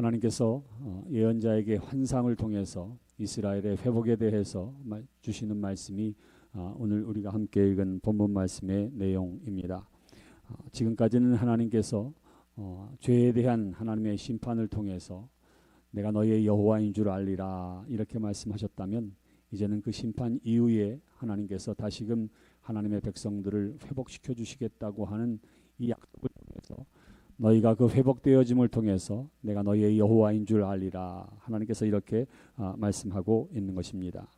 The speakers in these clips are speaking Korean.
하나님께서 어, 예언자에게 환상을 통해서 이스라엘의 회복에 대해서 주시는 말씀이 어, 오늘 우리가 함께 읽은 본문 말씀의 내용입니다. 어, 지금까지는 하나님께서 죄에 대한 하나님의 심판을 통해서 내가 너의 여호와인 줄 알리라 이렇게 말씀하셨다면 이제는 그 심판 이후에 하나님께서 다시금 하나님의 백성들을 회복시켜 주시겠다고 하는 이 약속을 너희가 그 회복되어짐을 통해서 내가 너희의 여호와인 줄 알리라 하나님께서 이렇게 아, 말씀하고 있는 것입니다.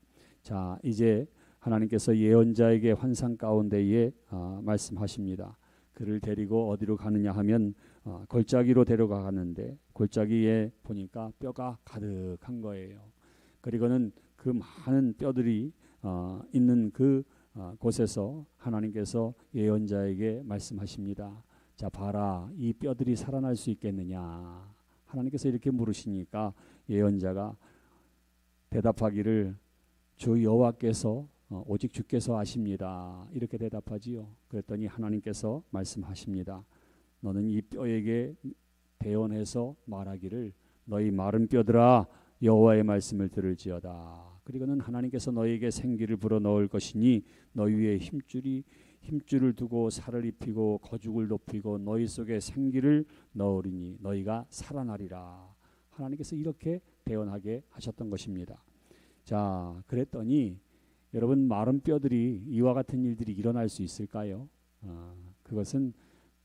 자 이제 하나님께서 예언자에게 환상 가운데에 아, 말씀하십니다. 그를 데리고 어디로 가느냐 하면 아, 골짜기로 데려가는데 골짜기에 보니까 뼈가 가득한 거예요. 그리고는 그 많은 뼈들이 어, 있는 그 어, 곳에서 하나님께서 예언자에게 말씀하십니다. 자 봐라 이 뼈들이 살아날 수 있겠느냐? 하나님께서 이렇게 물으시니까 예언자가 대답하기를 주 여호와께서 어, 오직 주께서 아십니다. 이렇게 대답하지요. 그랬더니 하나님께서 말씀하십니다. 너는 이 뼈에게 대언해서 말하기를 너희 마른 뼈들아 여호와의 말씀을 들을지어다. 그리고는 하나님께서 너에게 생기를 불어 넣을 것이니 너희 위에 힘줄이 힘줄을 두고 살을 입히고 거죽을 높이고 너희 속에 생기를 넣으리니 너희가 살아나리라. 하나님께서 이렇게 대언하게 하셨던 것입니다. 자, 그랬더니 여러분 마른 뼈들이 이와 같은 일들이 일어날 수 있을까요? 아, 그것은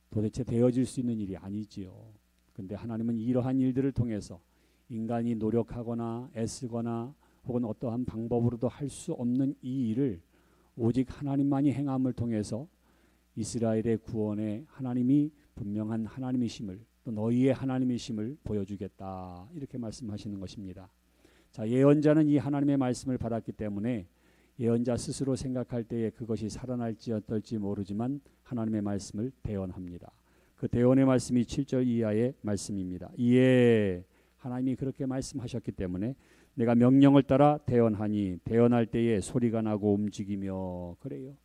도대체 되어질 수 있는 일이 아니지요. 근데 하나님은 이러한 일들을 통해서 인간이 노력하거나 애쓰거나 혹은 어떠한 방법으로도 할 수 없는 이 일을 오직 하나님만이 행함을 통해서 이스라엘의 구원에 하나님이 분명한 하나님이심을 또 너희의 하나님이심을 보여주겠다 이렇게 말씀하시는 것입니다. 자 예언자는 이 하나님의 말씀을 받았기 때문에 예언자 스스로 생각할 때에 그것이 살아날지 어떨지 모르지만 하나님의 말씀을 대언합니다. 그 대언의 말씀이 7절 이하의 말씀입니다. 이에 하나님이 그렇게 말씀하셨기 때문에 내가 명령을 따라 대언하니 대언할 때에 소리가 나고 움직이며 그래요.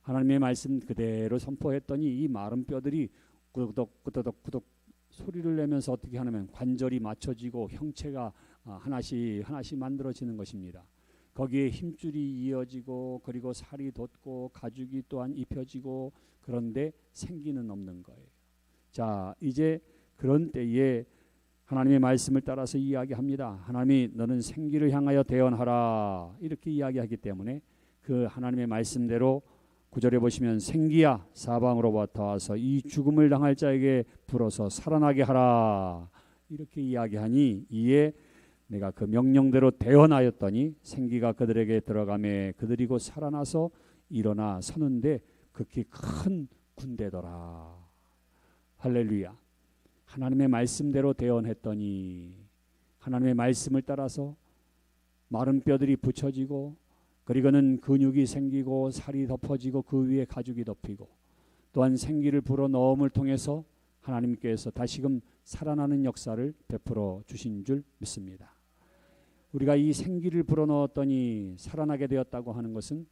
하나님의 말씀 그대로 선포했더니 이 마른 뼈들이 꾸덕 꾸덕 꾸덕 소리를 내면서 어떻게 하냐면 관절이 맞춰지고 형체가 아, 하나씩 하나씩 만들어지는 것입니다. 거기에 힘줄이 이어지고 그리고 살이 돋고 가죽이 또한 입혀지고 그런데 생기는 없는 거예요. 자 이제 그런 때에 하나님의 말씀을 따라서 이야기합니다. 하나님이 너는 생기를 향하여 대언하라. 이렇게 이야기하기 때문에 그 하나님의 말씀대로 구절에 보시면 생기야 사방으로부터 와서 이 죽음을 당할 자에게 불어서 살아나게 하라. 이렇게 이야기하니 이에 내가 그 명령대로 대언하였더니 생기가 그들에게 들어가매 그들이 곧 살아나서 일어나 서는데 극히 큰 군대더라. 할렐루야 하나님의 말씀대로 대언했더니 하나님의 말씀을 따라서 마른 뼈들이 붙여지고 그리고는 근육이 생기고 살이 덮어지고 그 위에 가죽이 덮이고 또한 생기를 불어 넣음을 통해서 하나님께서 다시금 살아나는 역사를 베풀어 주신 줄 믿습니다. 우리가 이 생기를 불어넣었더니 살아나게 되었다고 하는 것은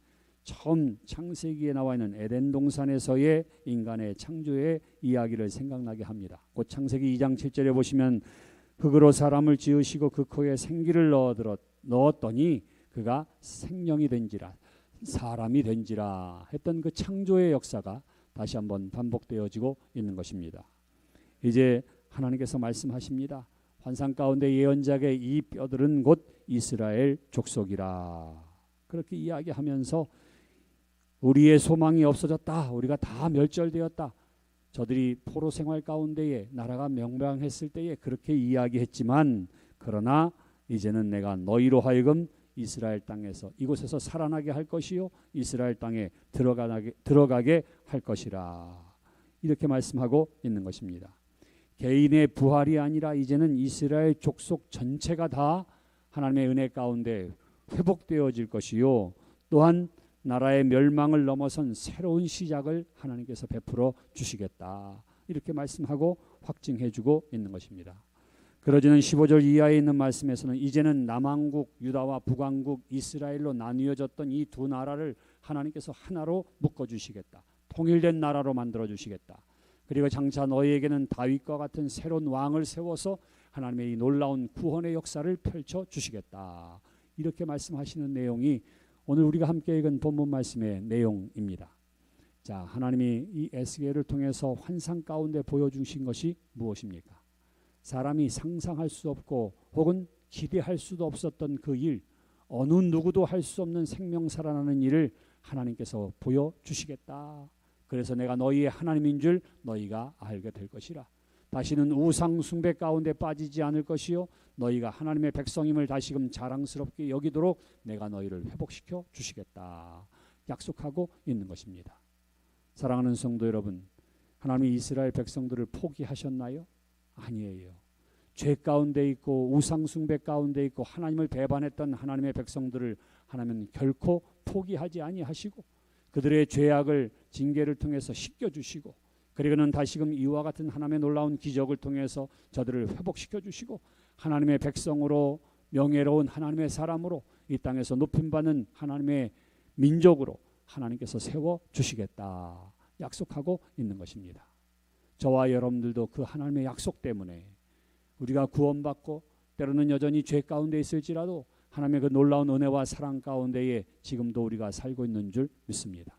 처음 창세기에 나와 있는 에덴 동산에서의 인간의 창조의 이야기를 생각나게 합니다. 곧 창세기 2장 7절에 보시면 흙으로 사람을 지으시고 그 코에 생기를 넣어들었, 넣었더니 그가 생명이 된지라 사람이 된지라 했던 그 창조의 역사가 다시 한번 반복되어지고 있는 것입니다. 이제 하나님께서 말씀하십니다. 환상 가운데 예언자의 이 뼈들은 곧 이스라엘 족속이라. 그렇게 이야기하면서 우리의 소망이 없어졌다. 우리가 다 멸절되었다. 저들이 포로 생활 가운데에 나라가 명망했을 때에 그렇게 이야기했지만 그러나 이제는 내가 너희로 하여금 이스라엘 땅에서 이곳에서 살아나게 할 것이요 이스라엘 땅에 들어가게 들어가게 할 것이라 이렇게 말씀하고 있는 것입니다. 개인의 부활이 아니라 이제는 이스라엘 족속 전체가 다 하나님의 은혜 가운데 회복되어질 것이요 또한 나라의 멸망을 넘어선 새로운 시작을 하나님께서 베풀어 주시겠다. 이렇게 말씀하고 확증해 주고 있는 것입니다. 그러지는 15절 이하에 있는 말씀에서는 이제는 남왕국 유다와 북왕국 이스라엘로 나뉘어졌던 이 두 나라를 하나님께서 하나로 묶어 주시겠다. 통일된 나라로 만들어 주시겠다. 그리고 장차 너희에게는 다윗과 같은 새로운 왕을 세워서 하나님의 이 놀라운 구원의 역사를 펼쳐 주시겠다. 이렇게 말씀하시는 내용이 오늘 우리가 함께 읽은 본문 말씀의 내용입니다. 자, 하나님이 이 에스겔을 통해서 환상 가운데 보여주신 것이 무엇입니까? 사람이 상상할 수 없고 혹은 기대할 수도 없었던 그 일, 어느 누구도 할 수 없는 생명 살아나는 일을 하나님께서 보여주시겠다. 그래서 내가 너희의 하나님인 줄 너희가 알게 될 것이라. 다시는 우상 숭배 가운데 빠지지 않을 것이요 너희가 하나님의 백성임을 다시금 자랑스럽게 여기도록 내가 너희를 회복시켜 주시겠다. 약속하고 있는 것입니다. 사랑하는 성도 여러분, 하나님이 이스라엘 백성들을 포기하셨나요? 아니에요. 죄 가운데 있고 우상 숭배 가운데 있고 하나님을 배반했던 하나님의 백성들을 하나님은 결코 포기하지 아니하시고 그들의 죄악을 징계를 통해서 씻겨 주시고 그리고는 다시금 이와 같은 하나님의 놀라운 기적을 통해서 저들을 회복시켜 주시고 하나님의 백성으로 명예로운 하나님의 사람으로 이 땅에서 높임 받는 하나님의 민족으로 하나님께서 세워 주시겠다 약속하고 있는 것입니다. 저와 여러분들도 그 하나님의 약속 때문에 우리가 구원받고 때로는 여전히 죄 가운데 있을지라도 하나님의 그 놀라운 은혜와 사랑 가운데에 지금도 우리가 살고 있는 줄 믿습니다.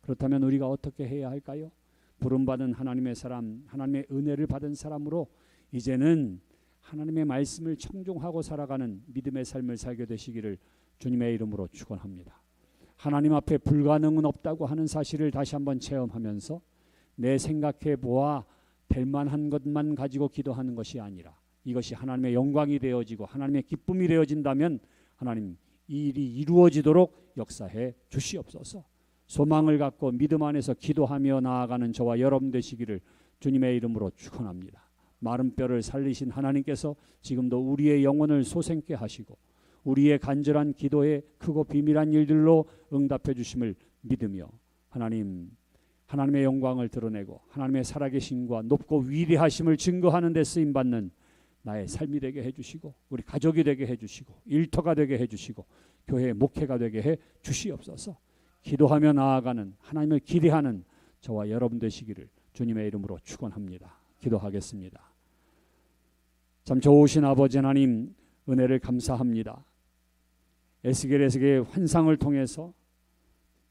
그렇다면 우리가 어떻게 해야 할까요? 부름받은 하나님의 사람, 하나님의 은혜를 받은 사람으로 이제는 하나님의 말씀을 청종하고 살아가는 믿음의 삶을 살게 되시기를 주님의 이름으로 축원합니다. 하나님 앞에 불가능은 없다고 하는 사실을 다시 한번 체험하면서 내 생각해 보아 될 만한 것만 가지고 기도하는 것이 아니라 이것이 하나님의 영광이 되어지고 하나님의 기쁨이 되어진다면 하나님 이 일이 이루어지도록 역사해 주시옵소서. 소망을 갖고 믿음 안에서 기도하며 나아가는 저와 여러분 되시기를 주님의 이름으로 축원합니다. 마른 뼈를 살리신 하나님께서 지금도 우리의 영혼을 소생케 하시고 우리의 간절한 기도에 크고 비밀한 일들로 응답해 주심을 믿으며 하나님 하나님의 영광을 드러내고 하나님의 살아계심과 높고 위대하심을 증거하는 데 쓰임 받는 나의 삶이 되게 해 주시고 우리 가족이 되게 해 주시고 일터가 되게 해 주시고 교회 목회가 되게 해 주시옵소서. 기도하며 나아가는 하나님을 기대하는 저와 여러분 되시기를 주님의 이름으로 축원합니다. 기도하겠습니다. 참 좋으신 아버지 하나님 은혜를 감사합니다. 에스겔에스의 환상을 통해서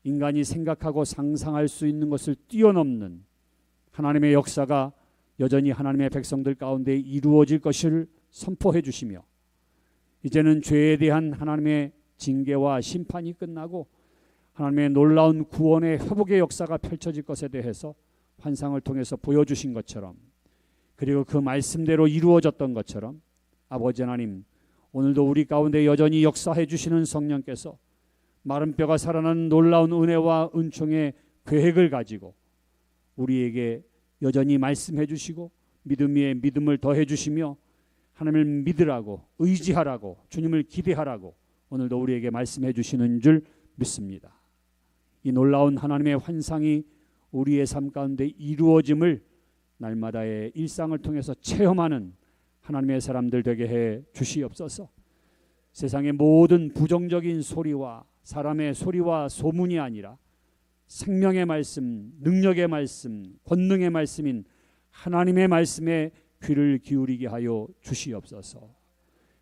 인간이 생각하고 상상할 수 있는 것을 뛰어넘는 하나님의 역사가 여전히 하나님의 백성들 가운데 이루어질 것을 선포해 주시며 이제는 죄에 대한 하나님의 징계와 심판이 끝나고 하나님의 놀라운 구원의 회복의 역사가 펼쳐질 것에 대해서 환상을 통해서 보여주신 것처럼 그리고 그 말씀대로 이루어졌던 것처럼 아버지 하나님 오늘도 우리 가운데 여전히 역사해 주시는 성령께서 마른 뼈가 살아나는 놀라운 은혜와 은총의 계획을 가지고 우리에게 여전히 말씀해 주시고 믿음 위에 믿음을 더해 주시며 하나님을 믿으라고 의지하라고 주님을 기대하라고 오늘도 우리에게 말씀해 주시는 줄 믿습니다. 이 놀라운 하나님의 환상이 우리의 삶 가운데 이루어짐을 날마다의 일상을 통해서 체험하는 하나님의 사람들 되게 해 주시옵소서. 세상의 모든 부정적인 소리와 사람의 소리와 소문이 아니라 생명의 말씀, 능력의 말씀, 권능의 말씀인 하나님의 말씀에 귀를 기울이게 하여 주시옵소서.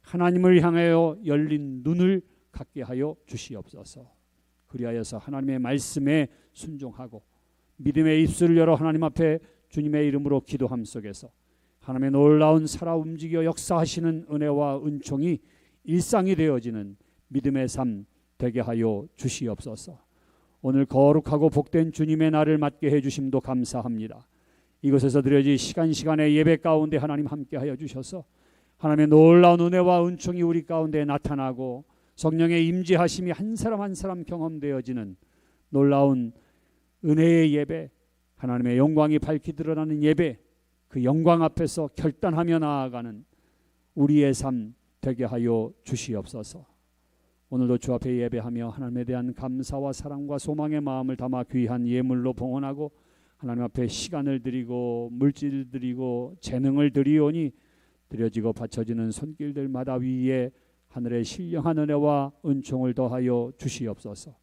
하나님을 향하여 열린 눈을 갖게 하여 주시옵소서. 그리하여서 하나님의 말씀에 순종하고 믿음의 입술을 열어 하나님 앞에 주님의 이름으로 기도함 속에서 하나님의 놀라운 살아 움직여 역사하시는 은혜와 은총이 일상이 되어지는 믿음의 삶 되게 하여 주시옵소서. 오늘 거룩하고 복된 주님의 날을 맞게 해 주심도 감사합니다. 이곳에서 드려질 시간 시간의 예배 가운데 하나님 함께 하여 주셔서 하나님의 놀라운 은혜와 은총이 우리 가운데 나타나고 성령의 임재하심이 한 사람 한 사람 경험되어지는 놀라운 은혜의 예배, 하나님의 영광이 밝히 드러나는 예배, 그 영광 앞에서 결단하며 나아가는 우리의 삶 되게 하여 주시옵소서. 오늘도 주 앞에 예배하며 하나님에 대한 감사와 사랑과 소망의 마음을 담아 귀한 예물로 봉헌하고 하나님 앞에 시간을 드리고 물질 드리고 재능을 드리오니 드려지고 바쳐지는 손길들마다 위에 하늘의 신령한 은혜와 은총을 더하여 주시옵소서.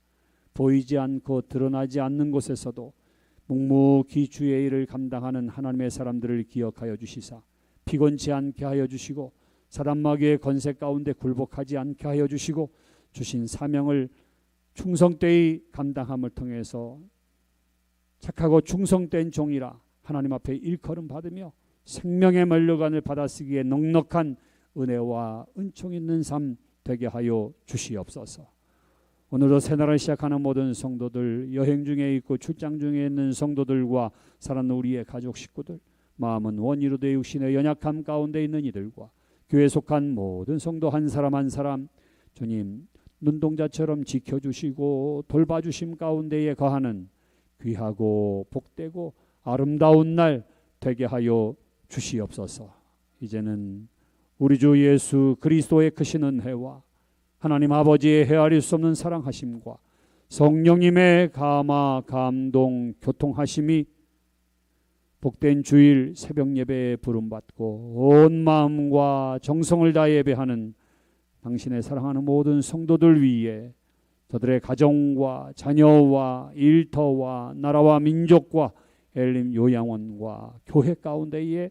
보이지 않고 드러나지 않는 곳에서도 묵묵히 주의 일을 감당하는 하나님의 사람들을 기억하여 주시사 피곤치 않게 하여 주시고 사람마귀의 건세 가운데 굴복하지 않게 하여 주시고 주신 사명을 충성되이 감당함을 통해서 착하고 충성된 종이라 하나님 앞에 일컬음 받으며 생명의 면류관을 받아쓰기에 넉넉한 은혜와 은총 있는 삶 되게 하여 주시옵소서. 오늘도 새날을 시작하는 모든 성도들 여행 중에 있고 출장 중에 있는 성도들과 사랑하는 우리의 가족 식구들 마음은 원이로 되 육신의 연약함 가운데 있는 이들과 교회 속한 모든 성도 한 사람 한 사람 주님 눈동자처럼 지켜주시고 돌봐주심 가운데에 거하는 귀하고 복되고 아름다운 날 되게 하여 주시옵소서. 이제는 우리 주 예수 그리스도의 크신 은혜와 하나님 아버지의 헤아릴 수 없는 사랑하심과 성령님의 감화 감동 교통하심이 복된 주일 새벽 예배에 부름받고 온 마음과 정성을 다해 예배하는 당신의 사랑하는 모든 성도들 위에 저들의 가정과 자녀와 일터와 나라와 민족과 엘림 요양원과 교회 가운데에